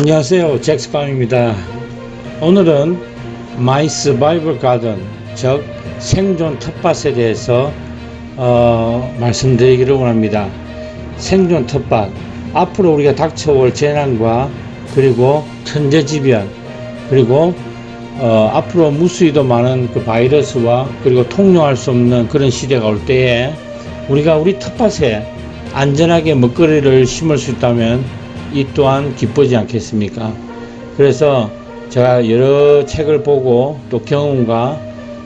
안녕하세요. 잭스팜입니다. 오늘은 마이 서바이벌 가든, 즉 생존 텃밭에 대해서 어, 말씀드리기를 원합니다. 생존 텃밭. 앞으로 우리가 닥쳐올 재난과 그리고 천재지변 그리고 어, 앞으로 무수히도 많은 그 바이러스와 그리고 통용할 수 없는 그런 시대가 올 때에 우리가 우리 텃밭에 안전하게 먹거리를 심을 수 있다면 이 또한 기쁘지 않겠습니까? 그래서 제가 여러 책을 보고 또 경험과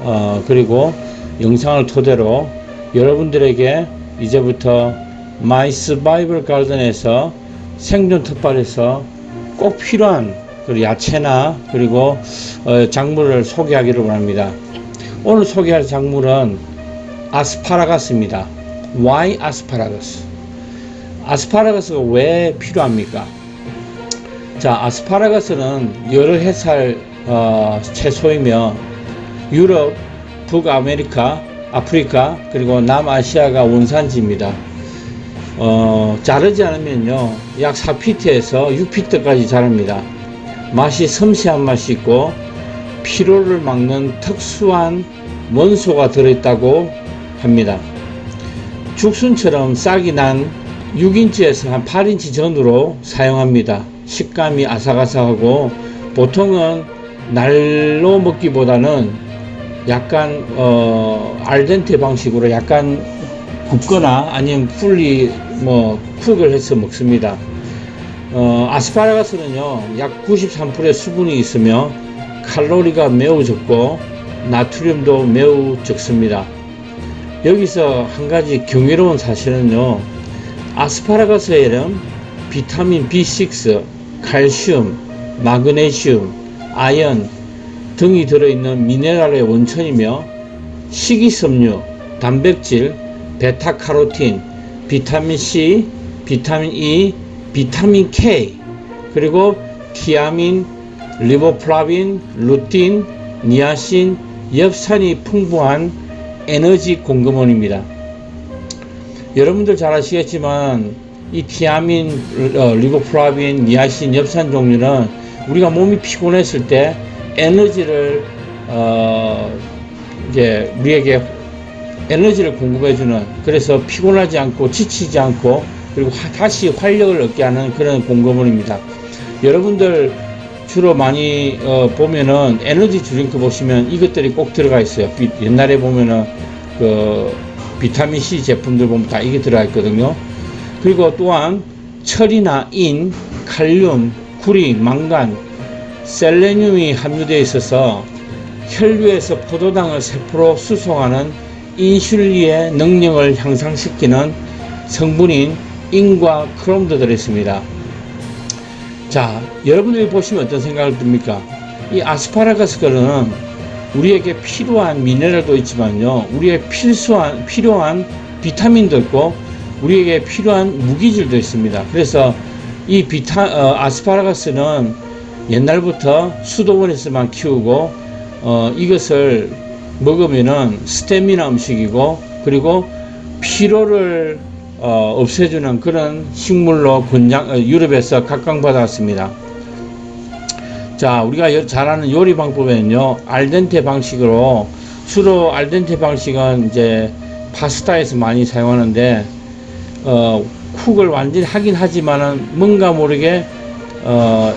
어, 그리고 영상을 토대로 여러분들에게 이제부터 마이 서바이벌 가든에서 생존 텃밭에서 꼭 필요한 그 야채나 그리고 어, 작물을 소개하기를 원합니다. 오늘 소개할 작물은 아스파라거스입니다. Why 아스파라거스? 아스파라거스가 왜 필요합니까? 자, 아스파라거스는 여러 해살 어, 채소이며 유럽, 북아메리카, 아프리카 그리고 남아시아가 원산지입니다. 어, 자르지 않으면요, 약 4피트에서 6피트까지 자랍니다. 맛이 섬세한 맛이 있고 피로를 막는 특수한 원소가 들어있다고 합니다. 죽순처럼 싹이 난 6인치에서 한 8인치 전후로 사용합니다. 식감이 아삭아삭하고 보통은 날로 먹기보다는 약간 어 알덴테 방식으로 약간 굽거나 아니면 풀리 뭐 쿡을 해서 먹습니다. 어 아스파라거스는요 약 93%의 수분이 있으며 칼로리가 매우 적고 나트륨도 매우 적습니다. 여기서 한 가지 경이로운 사실은요 아스파라거스에는 비타민 B6, 칼슘, 마그네슘, 아연 등이 들어있는 미네랄의 원천이며 식이섬유, 단백질, 베타카로틴, 비타민 C, 비타민 E, 비타민 K, 그리고 티아민, 리보플라빈, 루틴, 니아신, 엽산이 풍부한 에너지 공급원입니다. 여러분들 잘 아시겠지만 이 티아민, 어, 리보플라빈, 니아신, 엽산 종류는 우리가 몸이 피곤했을 때 에너지를 어, 이제 우리에게 에너지를 공급해주는 그래서 피곤하지 않고 지치지 않고 그리고 하- 다시 활력을 얻게 하는 그런 공급원입니다. 여러분들 주로 많이 어, 보면은 에너지 드링크 보시면 이것들이 꼭 들어가 있어요. 비- 옛날에 보면은 그 비타민 C 제품들 보면 다 이게 들어가 있거든요. 그리고 또한 철이나 인, 칼륨, 구리, 망간, 셀레늄이 함유되어 있어서 혈류에서 포도당을 세포로 수송하는 인슐린의 능력을 향상시키는 성분인 인과 크롬도 들어있습니다. 자, 여러분들이 보시면 어떤 생각을 듭니까? 이 아스파라거스는 우리에게 필요한 미네랄도 있지만요, 우리의 필수한, 필요한 비타민도 있고, 우리에게 필요한 무기질도 있습니다. 그래서 이 비타, 어, 아스파라거스는 옛날부터 수도원에서만 키우고, 어, 이것을 먹으면은 스테미나 음식이고, 그리고 피로를 어, 없애주는 그런 식물로 권장, 어, 유럽에서 각광받았습니다. 자, 우리가 여- 잘 아는 요리 방법에는요, 알덴테 방식으로, 주로 알덴테 방식은 이제 파스타에서 많이 사용하는데, 어, 쿡을 완전히 하긴 하지만은 뭔가 모르게, 어,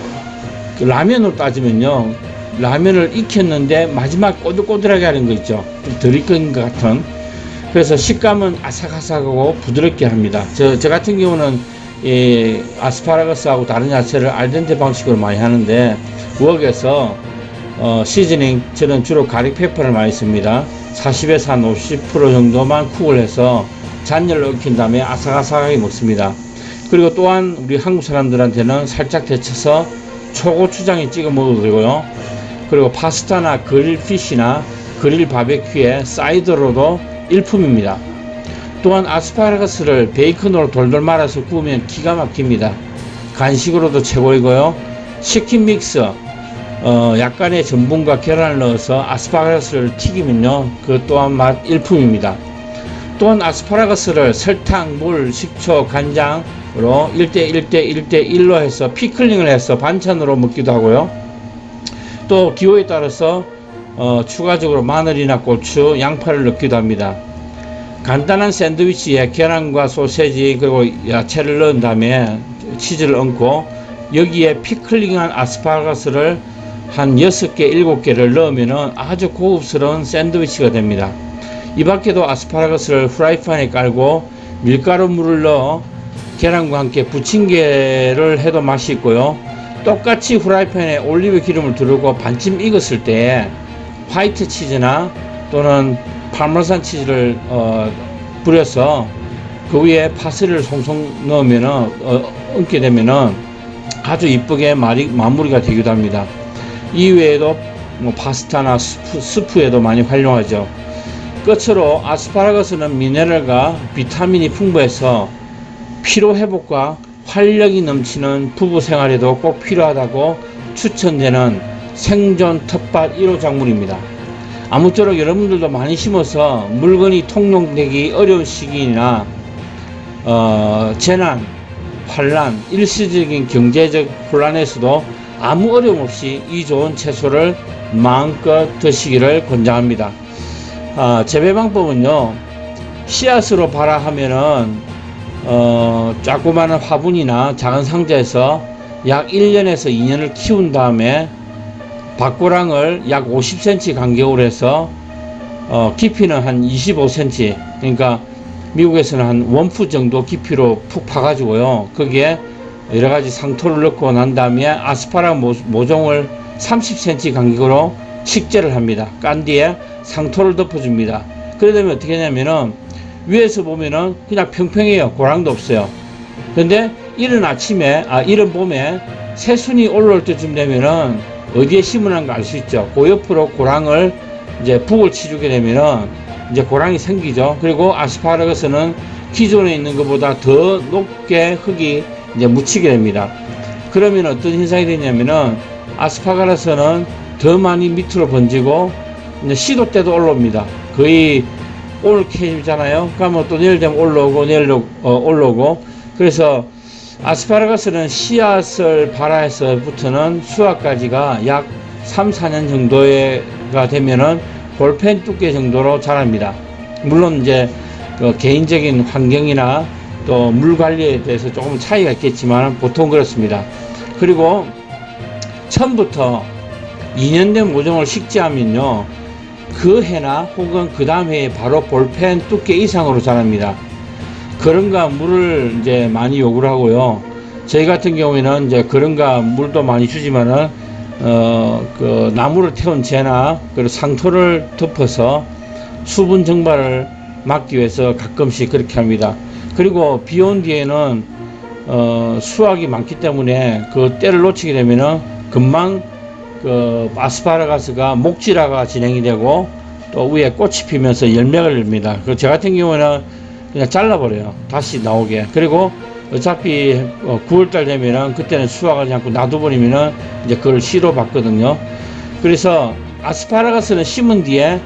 그 라면으로 따지면요, 라면을 익혔는데 마지막 꼬들꼬들하게 하는 거 있죠. 좀덜 익은 것 같은. 그래서 식감은 아삭아삭하고 부드럽게 합니다. 저, 저 같은 경우는 이 아스파라거스하고 다른 야채를 알덴테 방식으로 많이 하는데 부엌에서 어, 시즈닝 저는 주로 가릭 페퍼를 많이 씁니다. 40에서 한 50% 정도만 쿡을 해서 잔열로 익힌 다음에 아삭아삭하게 먹습니다. 그리고 또한 우리 한국 사람들한테는 살짝 데쳐서 초고추장에 찍어 먹어도 되고요. 그리고 파스타나 그릴 피시나 그릴 바베큐에 사이드로도 일품입니다. 또한 아스파라거스를 베이컨으로 돌돌 말아서 구우면 기가 막힙니다. 간식으로도 최고이고요. 치킨 믹스, 어, 약간의 전분과 계란을 넣어서 아스파라거스를 튀기면요. 그 또한 맛 일품입니다. 또한 아스파라거스를 설탕, 물, 식초, 간장, 1대 1대 1대 1로 해서 피클링을 해서 반찬으로 먹기도 하고요. 또 기호에 따라서 어, 추가적으로 마늘이나 고추, 양파를 넣기도 합니다. 간단한 샌드위치에 계란과 소세지 그리고 야채를 넣은 다음에 치즈를 얹고 여기에 피클링한 아스파라거스를 한 6개, 7개를 넣으면 아주 고급스러운 샌드위치가 됩니다. 이 밖에도 아스파라거스를 프라이팬에 깔고 밀가루 물을 넣어 계란과 함께 부침개를 해도 맛이 있고요. 똑같이 프라이팬에 올리브 기름을 두르고 반쯤 익었을 때 화이트 치즈나 또는 파마산 치즈를 어, 뿌려서 그 위에 파스리를 송송 넣으면은 어, 얹게 되면은 아주 이쁘게 마리, 마무리가 되기도 합니다. 이외에도 뭐 파스타나 스프, 스프에도 많이 활용하죠. 끝으로 아스파라거스는 미네랄과 비타민이 풍부해서 피로 회복과 활력이 넘치는 부부 생활에도 꼭 필요하다고 추천되는 생존 텃밭 1호 작물입니다. 아무쪼록 여러분들도 많이 심어서 물건이 통용되기 어려운 시기나 어, 재난, 환란, 일시적인 경제적 혼란에서도 아무 어려움 없이 이 좋은 채소를 마음껏 드시기를 권장합니다. 아, 재배 방법은요, 씨앗으로 발아 하면은, 어, 조그마한 화분이나 작은 상자에서 약 1년에서 2년을 키운 다음에 밭고랑을 약 50cm 간격으로 해서 어, 깊이는 한 25cm 그러니까 미국에서는 한 원푸 정도 깊이로 푹 파가지고요. 거기에 여러 가지 상토를 넣고 난 다음에 아스파라 모, 모종을 30cm 간격으로 식재를 합니다. 깐 뒤에 상토를 덮어줍니다. 그러다면 어떻게 하냐면은 위에서 보면은 그냥 평평해요. 고랑도 없어요. 근데 이른 아침에 아 이른 봄에 새순이 올라올 때쯤 되면은 어디에 심으는가 알 수 있죠. 그 옆으로 고랑을 이제 북을 치주게 되면은 이제 고랑이 생기죠. 그리고 아스파라거스는 기존에 있는 것보다 더 높게 흙이 이제 묻히게 됩니다. 그러면 어떤 현상이 되냐면은 아스파라거스는 더 많이 밑으로 번지고 이제 시도 때도 올라옵니다. 거의 오늘 캐잖아요. 그러면 또 내일 되면 올라오고 내일 어, 올라오고 그래서 아스파라거스는 씨앗을 발아에서부터는 수확까지가 약 3, 4년 정도가 되면은 볼펜 두께 정도로 자랍니다. 물론 이제 그 개인적인 환경이나 또 물 관리에 대해서 조금 차이가 있겠지만 보통 그렇습니다. 그리고 처음부터 2년 된 모종을 식재하면요. 그 해나 혹은 그 다음 해에 바로 볼펜 두께 이상으로 자랍니다. 그런가 물을 이제 많이 요구를 하고요. 저희 같은 경우에는 이제 그런가 물도 많이 주지만은 어 그 나무를 태운 재나 그리고 상토를 덮어서 수분 증발을 막기 위해서 가끔씩 그렇게 합니다. 그리고 비 온 뒤에는 어 수확이 많기 때문에 그 때를 놓치게 되면은 금방 그 아스파라가스가 목질화가 진행이 되고 또 위에 꽃이 피면서 열매가 열립니다. 그 저 같은 경우는 그냥 잘라버려요. 다시 나오게. 그리고 어차피 9월달 되면은 그때는 수확하지 않고 놔둬버리면은 이제 그걸 씨로 받거든요. 그래서 아스파라거스는 심은 뒤에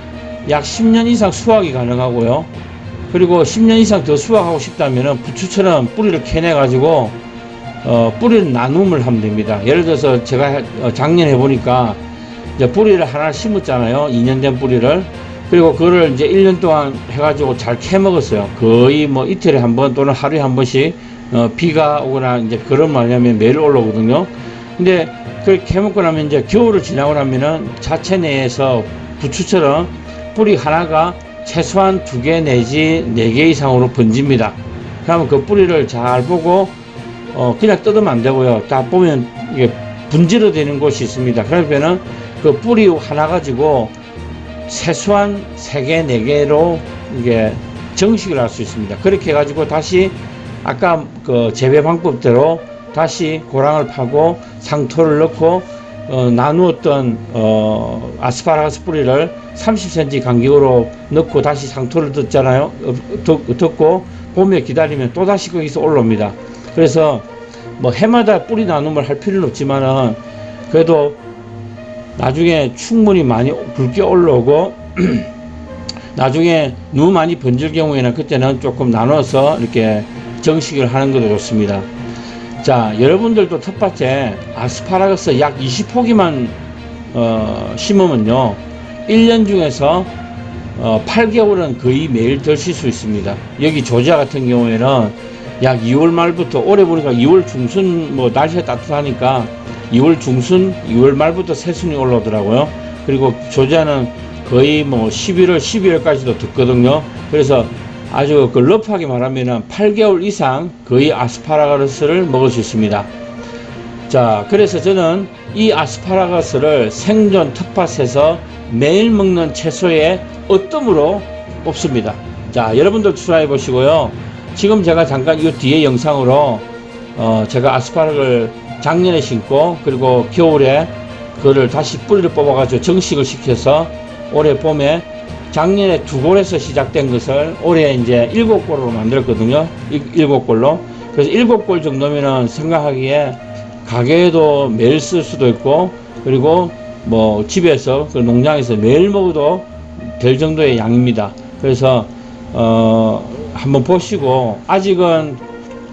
약 10년 이상 수확이 가능하고요. 그리고 10년 이상 더 수확하고 싶다면은 부추처럼 뿌리를 캐내 가지고 어, 뿌리를 나눔을 하면 됩니다. 예를 들어서 제가 어, 작년 해보니까 이제 뿌리를 하나 심었잖아요. 2년 된 뿌리를. 그리고 그거를 이제 1년 동안 해가지고 잘 캐먹었어요. 거의 뭐 이틀에 한 번 또는 하루에 한 번씩 어, 비가 오거나 이제 그런 말하면 매일 올라오거든요. 근데 그렇게 캐먹고 나면 이제 겨울을 지나고 나면은 자체 내에서 부추처럼 뿌리 하나가 최소한 두 개 내지 네 개 이상으로 번집니다. 그러면 그 뿌리를 잘 보고 어, 그냥 뜯으면 안 되고요. 딱 보면 이게 분지로 되는 곳이 있습니다. 그러면은 그 뿌리 하나 가지고 최소한 3개, 4개로 이게 정식을 할 수 있습니다. 그렇게 해가지고 다시 아까 그 재배 방법대로 다시 고랑을 파고 상토를 넣고 어, 나누었던 어, 아스파라거스 뿌리를 30cm 간격으로 넣고 다시 상토를 듣잖아요. 어, 듣고 봄에 기다리면 또 다시 거기서 올라옵니다. 그래서 뭐 해마다 뿌리 나눔을 할 필요는 없지만은 그래도 나중에 충분히 많이 붉게 올라오고 나중에 너무 많이 번질 경우에는 그때는 조금 나눠서 이렇게 정식을 하는 것도 좋습니다. 자, 여러분들도 텃밭에 아스파라거스 약 20포기만 어, 심으면요. 1년 중에서 어, 8개월은 거의 매일 드실 수 있습니다. 여기 조지아 같은 경우에는 약 2월 말부터 올해 보니까 2월 중순 뭐 날씨가 따뜻하니까 2월 중순, 2월 말부터 새순이 올라오더라고요. 그리고 조지아는 거의 뭐 11월, 12월까지도 듣거든요. 그래서 아주 그 러프하게 말하면은 8개월 이상 거의 아스파라거스를 먹을 수 있습니다. 자, 그래서 저는 이 아스파라거스를 생존 텃밭에서 매일 먹는 채소의 어뜸으로 뽑습니다. 자, 여러분들 추가해 보시고요. 지금 제가 잠깐 이 뒤에 영상으로 어, 제가 아스파라를 작년에 심고 그리고 겨울에 그거를 다시 뿌리를 뽑아가지고 정식을 시켜서 올해 봄에 작년에 두 골에서 시작된 것을 올해 이제 일곱 골로 만들었거든요. 일- 일곱 골로. 그래서 일곱 골 정도면은 생각하기에 가게에도 매일 쓸 수도 있고 그리고 뭐 집에서 그 농장에서 매일 먹어도 될 정도의 양입니다. 그래서 어 한번 보시고 아직은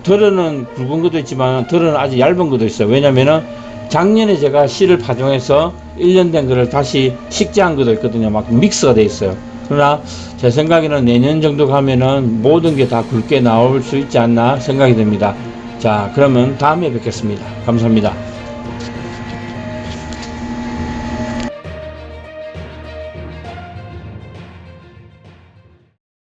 덜어는 굵은 것도 있지만 덜어는 아직 얇은 것도 있어요. 왜냐면은 작년에 제가 씨를 파종해서 1년 된 거를 다시 식재한 것도 있거든요. 막 믹스가 돼 있어요. 그러나 제 생각에는 내년 정도 가면은 모든 게 다 굵게 나올 수 있지 않나 생각이 듭니다. 자, 그러면 다음에 뵙겠습니다. 감사합니다.